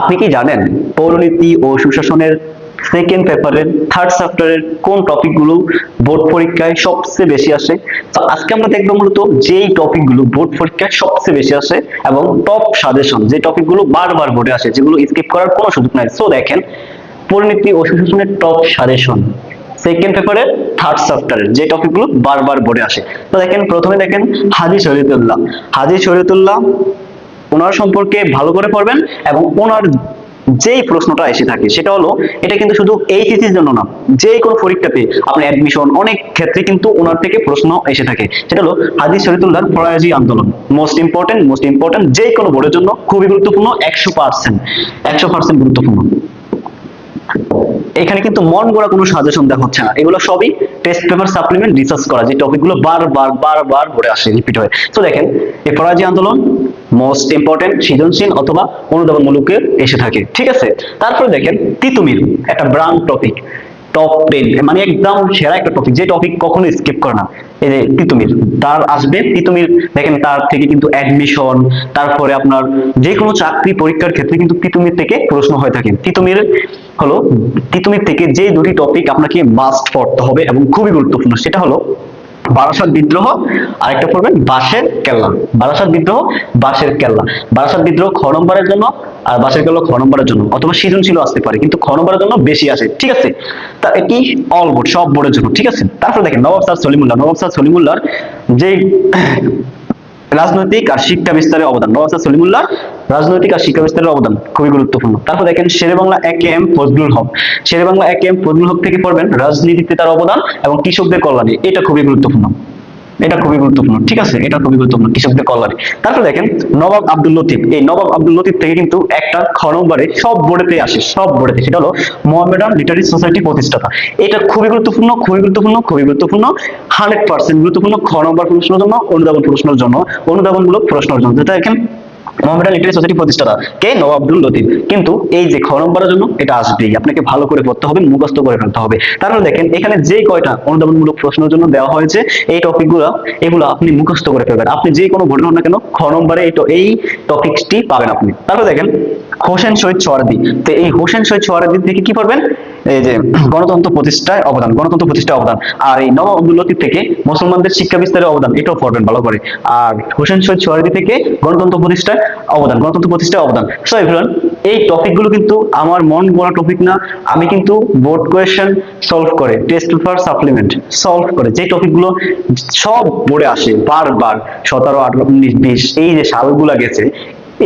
আপনি কি জানেন পৌরনীতি ও সুশাসনের সেকেন্ড পেপারের থার্ড চ্যাপ্টারের কোন টপিকগুলো বোর্ড পরীক্ষায় সবচেয়ে বেশি আসে? তো আজকে আমরা দেখব মূলত যেই টপিকগুলো বোর্ড পরীক্ষায় সবচেয়ে বেশি আসে এবং টপ সাজেশন যে টপিকগুলো বারবার বোর্ডে আসে, যেগুলো স্কিপ করার কোনো সুযোগ নাই। সো দেখেন পরিণতি ও সুশাসনের টপ সাজেশন সেকেন্ড পেপারের থার্ড চ্যাপ্টারের যে টপিকগুলো বারবার বোর্ডে আসে। তো দেখেন, প্রথমে দেখেন হাজি শরীয়তুল্লাহ। হাজি শরীয়তুল্লাহ ওনার সম্পর্কে ভালো করে পড়বেন এবং ওনার যেই প্রশ্নটা এসে থাকে সেটা হলো, এটা কিন্তু শুধু এইচএসির জন্য না যে কোনো পরীক্ষাতে আপনার অ্যাডমিশন অনেক ক্ষেত্রে কিন্তু ওনার থেকে প্রশ্ন এসে থাকে। সেটা হলো, হাদিস শরীদুল্লাহ ফরাজি আন্দোলন। মোস্ট ইম্পর্টেন্ট মোস্ট ইম্পর্টেন্ট যে কোনো বোর্ডের জন্য খুবই গুরুত্বপূর্ণ, একশো পার্সেন্ট একশো পার্সেন্ট গুরুত্বপূর্ণ। এখানে কিন্তু মন গড়া কোনো সাজেশন দেওয়া হচ্ছে না। এগুলো সবই টেস্ট পেপার সাপ্লিমেন্ট রিসার্চ করা, যে টপিকগুলো বারবার বারবার ঘুরে আসে রিপিট হয়ে। তো দেখেন এই ফরাজি আন্দোলন মোস্ট ইম্পর্টেন্ট সৃজনশীল অথবা অনুদানমূলকে এসে থাকে। ঠিক আছে? তারপরে দেখেন, তিতুমির, একটা ব্রান্ড টপিক টপ টেন মানে একদম সেরা একটা টপিক যে টপিক কখনো স্কিপ করে না। এই যে তিতুমির, তার আসবে, তিতুমির, দেখেন, তার থেকে কিন্তু অ্যাডমিশন তারপরে আপনার যে কোনো চাকরি পরীক্ষার ক্ষেত্রে কিন্তু তিতুমির থেকে প্রশ্ন হয়ে থাকে। তিতুমির হলো তিতুমির থেকে যে দুটি টপিক আপনাকে মাস্ট পড়তে হবে এবং খুবই গুরুত্বপূর্ণ, সেটা হলো বারাসাত বিদ্রোহ, আরেকটা পড়বেন বাঁশের কেল্লা। বারাসাত বিদ্রোহ, বাঁশের কেল্লা। বারাসাত বিদ্রোহ খ নম্বরের জন্য আর বাঁশের কেল্লা খ নম্বরের জন্য। অথবা সৃজনশীল আসতে পারে, কিন্তু খ নম্বরের জন্য বেশি আসে ঠিক আছে? তা এটি অল বোর্ড সব বোর্ডের জন্য, ঠিক আছে? তারপর দেখেন নবাব স্যার সলিমুল্লাহ। নবাব স্যার সলিমুল্লাহর যে রাজনৈতিক আর শিক্ষা বিস্তারের অবদান, নবাব স্যার সলিমুল্লাহ রাজনৈতিক আর শিক্ষা বিস্তারের অবদান খুবই গুরুত্বপূর্ণ। তারপর দেখেন শেরে বাংলা এক এম ফজলুল হক। শেরে বাংলা এক এম ফজলুল হক থেকে পড়বেন রাজনীতিতে তার অবদান এবং কৃষকদের কল্যাণে। এটা খুবই গুরুত্বপূর্ণ। এটা খুবই গুরুত্বপূর্ণ। ঠিক আছে? এটা খুবই গুরুত্বপূর্ণ, কৃষকদের কল্যাণে। তারপর দেখেন নবাব আব্দুল লতিফ। এই নবাব আব্দুল লতিফ থেকে কিন্তু একটা খ সব বোর্ডেতে আসে, সব বোর্ডেতে। সেটা হলো মোহামেডান লিটারি সোসাইটি প্রতিষ্ঠাতা। এটা খুবই গুরুত্বপূর্ণ খুবই গুরুত্বপূর্ণ খুবই গুরুত্বপূর্ণ। হান্ড্রেড পার্সেন্ট গুরুত্বপূর্ণ খ প্রশ্নের জন্য, অনুধাবন প্রশ্নের জন্য, অনুধাবনমূলক প্রশ্নের জন্য। যেটা দেখেন মোহামেডান লিটারি সোসাইটি প্রতিষ্ঠাতা কে? নবাব আব্দুল লতিফ। কিন্তু এই যে খ নম্বরের জন্য এটা আসবেই। আপনাকে ভালো করে পড়তে হবে, মুখস্থ করে ফেলতে হবে। তারপরে দেখেন, এখানে যে কয়টা অনুধাবনমূলক প্রশ্নের জন্য দেওয়া হয়েছে, এই টপিকগুলো এগুলো আপনি মুখস্থ করে ফেলবেন। আপনি যে কোনো ঘটনা না কেন, খ নম্বরে এই এই টপিকটি পাবেন আপনি। তারপরে দেখেন, হোসেন শহীদ সোয়ারদি। তো এই হোসেন শহীদ সোয়ারদি থেকে কি পড়বেন? এই যে গণতন্ত্র প্রতিষ্ঠায় অবদান, গণতন্ত্র প্রতিষ্ঠায় অবদান। আর এই আব্দুল লতিফ থেকে মুসলমানদের শিক্ষা বিস্তারের অবদান, এটাও পড়বেন ভালো করে। আর হোসেন শহীদ সোয়ারদি থেকে গণতন্ত্র প্রতিষ্ঠায় অবদান, গণতন্ত্র প্রতিষ্ঠায় অবদান। সো এভরিওয়ান এই টপিকগুলো কিন্তু আমার মন গড়া টপিক না, আমি কিন্তু বোর্ড কোয়েশ্চেন সলভ করে টেস্ট পেপার সাপ্লিমেন্ট সলভ করে যে টপিকগুলো সব বোর্ডে আসে, বারবার, সতেরো, আঠারো, উনিশ, বিশ, এই যে সালগুলো গেছে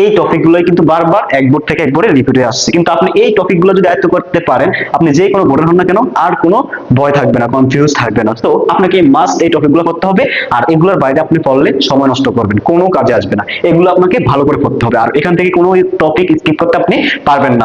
এই টপিকগুলোই কিন্তু বারবার এক বোর্ড থেকে এক বোর্ডে রিপিট হয়ে আসছে। কিন্তু আপনি এই টপিকগুলো যদি আয়ত্ত করতে পারেন, আপনি যে কোনো বোর্ডের হন না কেন, আর কোনো ভয় থাকবে না কনফিউজ থাকবে না। তো আপনাকে মাস্ট এই টপিকগুলো করতে হবে, আর এগুলোর বাইরে আপনি পড়লে সময় নষ্ট করবেন, কোনো কাজে আসবে না। এগুলো আপনাকে ভালো করে পড়তে হবে, আর এখান থেকে কোনো টপিক স্কিপ করতে আপনি পারবেন না।